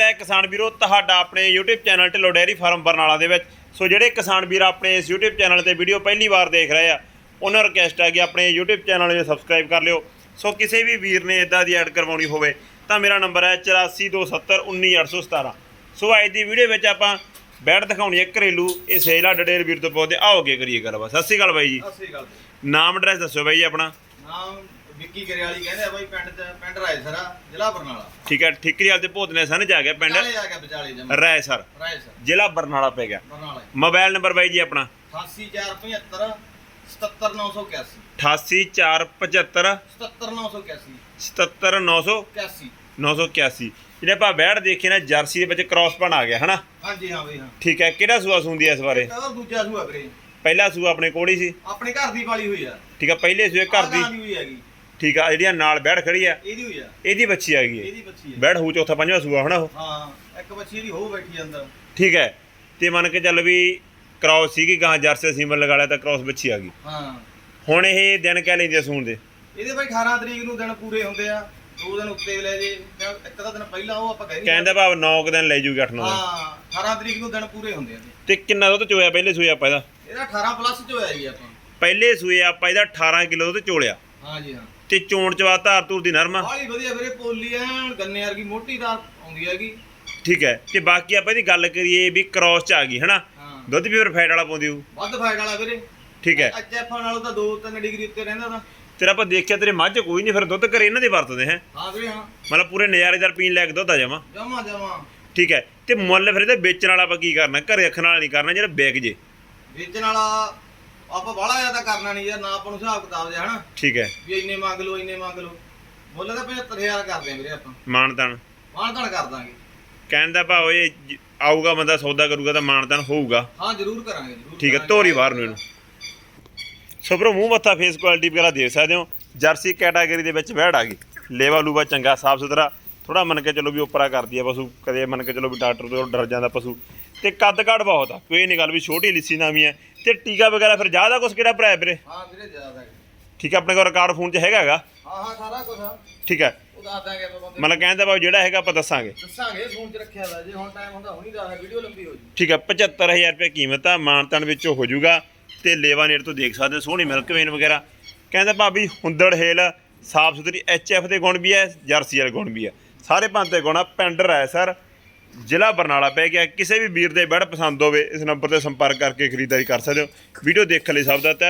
ਹੈ ਕਿਸਾਨ ਵੀਰੋ ਤੁਹਾਡਾ ਆਪਣੇ YouTube channel Dhillon dairy farm Barnala ਦੇ ਵਿੱਚ। ਸੋ ਜਿਹੜੇ ਕਿਸਾਨ ਵੀਰ ਆਪਣੇ ਇਸ YouTube ਚੈਨਲ ਤੇ ਵੀਡੀਓ ਪਹਿਲੀ ਵਾਰ ਦੇਖ ਰਹੇ ਆ ਉਹਨਾਂ ਰਿਕਵੈਸਟ ਹੈ ਕਿ ਆਪਣੇ YouTube ਚੈਨਲ ਨੂੰ ਸਬਸਕ੍ਰਾਈਬ ਕਰ ਲਿਓ। ਸੋ ਕਿਸੇ ਵੀ ਵੀਰ ਨੇ ਇਦਾਂ ਦੀ ਐਡ ਕਰਵਾਉਣੀ ਹੋਵੇ ਤਾਂ ਮੇਰਾ ਨੰਬਰ ਹੈ 8427191817 ਸੋ ਅੱਜ ਦੀ ਵੀਡੀਓ ਵਿੱਚ ਆਪਾਂ ਬੈਡ ਦਿਖਾਉਣੀ ਹੈ ਘਰੇਲੂ। ਇਹ ਸੇਲਾ ਡਡੇਰ ਵੀਰ ਤੋਂ ਪੌਦੇ ਆਓ ਅੱਗੇ ਕਰੀਏ ਗੱਲਬਾਤ। ਸਤਿ ਸ਼੍ਰੀ ਅਕਾਲ ਬਾਈ ਜੀ। ਸਤਿ ਸ੍ਰੀ ਅਕਾਲ ਨਾਮ ਐਡਰੈਸ ਦੱਸੋ ਬਾਈ ਜੀ ਆਪਣਾ। ਨਾਮ ਵਿੱਕੀ ਗਰੇਵਾਲੀ ਕਹਿੰਦੇ ਆ ਬਾਈ ਪਿੰਡ ਚ ਪਿੰਡ ਰਾਏਸਰਾ ਜ਼ਿਲ੍ਹਾ ਬਰਨਾਲਾ। ਠੀਕ ਹੈ ਠਿਕਰੀ ਵਾਲੇ ਦੇ ਭੋਤਨੇ ਸਨ ਜਾ ਗਿਆ ਪਿੰਡ। ਵਿਚਾਲੇ ਆ ਗਿਆ ਵਿਚਾਲੇ ਜਮ। ਰਾਏ ਸਰ। ਰਾਏਸਰ ਜ਼ਿਲ੍ਹਾ ਬਰਨਾਲਾ ਪੈ ਗਿਆ। ਬਰਨਾਲਾ। ਮੋਬਾਈਲ ਨੰਬਰ ਬਾਈ ਜੀ ਆਪਣਾ। 88475 77981 88475 77981 77981 81 ਜਿਹੜੇ ਆਪਾਂ ਬੈੜ ਦੇਖੇ ਨਾ ਜਰਸੀ ਦੇ ਵਿੱਚ ਕ੍ਰਾਸ ਪਣ ਆ ਗਿਆ ਹਨਾ? ਹਾਂਜੀ ਹਾਂ ਬਈ ਹਾਂ। ਠੀਕ ਹੈ ਕਿਹੜਾ ਸੂਆ ਸੁੰਦੀ ਹੈ ਇਸ ਬਾਰੇ? ਕਦਰ ਦੂਜਾ ਸੂਆ ਵੀਰੇ। ਪਹਿਲਾ ਸੂਆ ਆਪਣੇ ਕੋਲ ਹੀ ਸੀ। ਆਪਣੇ ਘਰ ਦੀ ਪਾਲੀ ਹੋਈ ਆ। ਠੀਕ ਹੈ ਪਹਿਲੇ ਸੂਏ ਘਰ ਆਹ ਗਾਂ ਦੀ ਹੋਈ ਹੈਗੀ। ਠੀਕ ਆ ਜਿਹੜੀਆਂ ਨਾਲ ਬੈੜ ਖੜੀ ਆ ਇਹਦੀ ਹੋਈ ਆ। ਇਹਦੀ ਬੱਚੀ ਆ ਗਈ ਇਹਦੀ ਬੱਚੀ ਹੈ ਬੈੜ ਹੋ ਚੌਥਾ ਪੰਜਵਾਂ ਸੂਆ ਹਨਾ ਉਹ? ਹਾਂ ਇੱਕ ਬੱਚੀ ਇਹਦੀ ਹੋ ਬੈਠੀ ਅੰਦਰ। ਠੀਕ ਹੈ ਤੇ ਮੰਨ ਕੇ ਚੱਲ ਵੀ ਕ੍ਰਾਸ ਸੀਗੀ ਗਾਂ ਜਰਸੀ ਸੀਮਨ ਲਗਾ ਲਿਆ ਤਾਂ ਕ੍ਰਾਸ ਬੱਚੀ ਆ ਗਈ। ਹਾਂ। ਹੁਣ ਇਹ ਦਿਨ ਕਹਿ ਲੈਂਦੇ ਆ ਸੂਣ ਦੇ। ਇਹਦੇ ਬਾਈ 18 ਤਰੀਕ ਨੂੰ ਦਿਨ ਪੂਰੇ ਹੁੰਦੇ ਆ। ਦੋ ਦਿਨ ਉੱਤੇ ਲੈ ਜੇ ਜਾਂ ਇੱਕ ਦਾ ਦਿਨ ਪਹਿਲਾਂ ਉਹ ਆਪਾਂ ਕਹਿੰਦੇ ਕਹਿੰਦਾ ਭਾਵ 9 ਦਿਨ ਲੈ ਜੂਗੀ 8 9 ਦਿਨ। ਹਾਂ 18 ਤਰੀਕ ਨੂੰ ਦਿਨ ਪੂਰੇ ਹੁੰਦੇ ਆ। ਤੇ ਕਿੰਨਾ ਦੁੱਧ ਚੋਇਆ ਪਹਿਲੇ ਸੂਏ ਆਪਾਂ ਇਹਦਾ? ਇਹਦਾ 18 ਪਲੱਸ ਚ ਹੋਇਆ ਜੀ ਆਪਾਂ। ਪਹਿਲੇ ਸੂਏ ਆਪਾਂ ਇਹਦਾ 18 ਕਿਲੋ ਦੁੱਧ ਚੋਲਿਆ। ਹਾਂ ਜੀ ਹਾਂ। ਤੇ ਚੋਣ ਚਵਾ ਧਾਰ ਧੂਰ ਦੀ ਨਰਮਾ। ਬਾਹਲੀ ਵਧੀਆ ਵੀਰੇ ਪੋਲੀ ਐਨ ਗੰਨੇ ਵਰਗੀ ਮੋਟੀ ਦਾ ਆਉਂਦੀ ਹੈਗੀ। ਠੀਕ ਹੈ ਤੇ ਬਾਕੀ ਆਪਾਂ ਇਹਦੀ ਗੱਲ ਕਰੀਏ ਵੀ ਕ੍ਰਾਸ ਚ ਆ ਗਈ ਹਨਾ? ਹਾਂ। ਦੁੱਧ ਵੀ ਫਿਰ ਫੈਟ ਵਾਲਾ ਪਾਉਂਦੀ ਹੋਊ ਵੱਧ ਫਾਇਦਾ ਵਾਲਾ ਵੀਰੇ। ਠੀਕ ਹੈ। ਐਚਐਫ ਨਾਲੋਂ ਤਾਂ 2-3 ਡਿਗਰੀ ਉੱਤੇ ਰਹਿੰਦਾ ਤਾਂ। ਤੇਰਾ ਆਪਾਂ ਦੇਖਿਆ ਤੇਰੇ ਮੱਝ ਕੋਈ ਨਹੀਂ ਫਿਰ ਦੁੱਧ ਘਰੇ ਇਹਨਾਂ ਦੇ ਵਰਤਦੇ ਹੈ। ਹਾਂ ਵੀਰੇ ਹਾਂ। ਮਤਲਬ ਪੂਰੇ ਨਜ਼ਾਰੇਦਾਰ ਪੀਣ ਲੈ ਕੇ ਦੁੱਧ ਆ ਜਾਵਾਂ। ਜਮਾ ਜਮਾ। ਠੀਕ ਹੈ ਤੇ ਮੁੱਲ ਫਿਰ ਇਹਦੇ ਵੇਚਣ ਵਾਲਾ ਆਪਾਂ ਕੀ ਕਰਨਾ? ਘਰੇ ਰੱਖਣ ਵਾਲਾ ਨਹੀਂ ਕਰਨਾ ਜਿਹੜਾ ਵਿਕ ਜੇ। ਵੇਚਣ ਵਾਲਾ ਆਪਾਂ ਬਾਹਲਾ ਜ਼ਿਆਦਾ ਕਰਨਾ ਨਹੀਂ ਯਾਰ ਨਾ ਆਪਾਂ ਨੂੰ ਹਿਸਾਬ ਕਿਤਾਬ ਜਿਹਾ ਹਨਾ? ਠੀਕ ਹੈ। ਵੀ ਇੰਨੇ ਮੰਗ ਲਓ ਇੰਨੇ ਮੰਗ ਲਓ। ਮੁੱਲ ਤਾਂ 75000 ਕਰਦੇ ਆ ਵੀਰੇ ਆਪਾਂ। ਮਾਨਤਾਨ। ਮਾਨਤਾਨ ਕਰ ਦਾਂਗੇ। ਕਹਿਣ ਦਾ ਭਾਵ ਇਹ ਜ- ਆਊਗਾ ਬੰਦਾ ਸੌਦਾ ਕਰੂਗਾ ਤਾਂ ਮਾਨਤਾਨ ਹੋਊਗਾ। ਹਾਂ ਜ਼ਰੂਰ ਕਰਾਂਗੇ ਜ਼ਰੂਰ ਠੀਕ ਹੈ ਕਰਾਂਗੇ। ਧੋਰੀ ਬਾਹਰ ਨੂੰ ਇਹਨੂੰ। ਸੋ ਭਰੋ ਮੂੰਹ ਮੱਥਾ ਫੇਸ ਕੁਆਲਿਟੀ ਵਗੈਰਾ ਦੇਖ ਸਕਦੇ ਹੋ। ਜਰਸੀ ਕੈਟਾਗਰੀ ਦੇ ਵਿੱਚ ਬੈੜ ਆ ਗਈ। ਲੇਵਾ ਲੂਵਾ ਚੰਗਾ ਸਾਫ਼ ਸੁਥਰਾ। ਥੋੜਾ ਮੰਨ ਕੇ ਚਲੋ ਵੀ ਉਪਰਾ ਕਰਦੀ ਆ ਪਸ਼ੂ। ਕਦੇ ਮੰਨ ਕੇ ਚਲੋ ਵੀ ਡਾਕਟਰ ਤੋਂ ਡਰ ਜਾਂਦਾ ਪਸ਼ੂ। ਤੇ ਕੱਦ ਕਾਠ ਬਹੁਤ ਆ। ਕੋਈ ਨਹੀਂ ਗੱਲ ਵੀ ਛੋਟੀ ਲਿੱਸੀ ਨਾਮੀ ਹੈ ਤੇ ਟੀਕਾ ਵਗੈਰਾ ਫਿਰ ਜ਼ਿਆਦਾ ਕੁਛ ਕਿਹੜਾ ਭਰਾ ਵੀਰੇ? ਹਾਂ ਵੀਰੇ ਜ਼ਿਆਦਾ ਹੈ। ਠੀਕ ਹੈ ਆਪਣੇ ਕੋਲ ਰਿਕਾਰਡ ਫੋਨ 'ਚ ਹੈਗਾ ਹੈਗਾ? ਹਾਂ ਹਾਂ ਸਾਰਾ ਕੁਝ ਆ। ਠੀਕ ਹੈ ਉਹ ਦੱਸ ਦਾਂਗੇ ਆਪਾਂ ਬੰਦੇ ਮਤਲਬ ਕਹਿੰਦਾ ਭਾਵ ਜਿਹੜਾ ਹੈਗਾ ਆਪਾਂ ਦੱਸਾਂਗੇ। ਦੱਸਾਂਗੇ ਫੋਨ 'ਚ ਰੱਖਿਆ ਹੋਇਆ ਜੇ ਹੁਣ ਟਾਈਮ ਹੁੰਦਾ ਹੁਣੀ ਦੱਸਦਾ ਵੀਡੀਓ ਲੰਬੀ ਹੋ ਜੂ। ਠੀਕ ਹੈ 75000 ਰੁਪਏ ਕੀਮਤ ਆ ਮਾਨਤਨ ਵਿੱਚੋਂ ਹੋ ਜਾਊਗਾ ਤੇ ਲੇਵਾ ਨੇੜ ਤੋਂ ਦੇਖ ਸਕਦੇ ਹੋ, ਸੋਹਣੀ ਮਿਲਕ ਵੇਨ ਵਗੈਰਾ। ਕਹਿੰਦਾ ਭਾਬੀ ਹੁੰਦੜ ਹੇਲ ਸਾਫ਼ ਸੁਥਰੀ ਐਫ ਦੇ ਗੁਣ ਵੀ ਹੈ ਜਰਸੀ ਵਾਲੇ ਗੁਣ ਵੀ ਹੈ ਸਾਰੇ ਪੰਜ ਤੇ ਗੁਣ ਆ ਪਿੰਡ ਹੈ ਸਰ ਜ਼ਿਲ੍ਹਾ ਬਰਨਾਲਾ ਪੈ ਗਿਆ। ਕਿਸੇ ਵੀ ਵੀਰ ਦੇ ਬੈੜ ਪਸੰਦ ਹੋਵੇ, ਇਸ ਨੰਬਰ ਤੇ ਸੰਪਰਕ ਕਰਕੇ ਖਰੀਦਦਾਰੀ ਕਰ ਸਕਦੇ ਹੋ। ਵੀਡੀਓ ਦੇਖਣ ਲਈ ਸਭ ਦਾ ਤਹਿ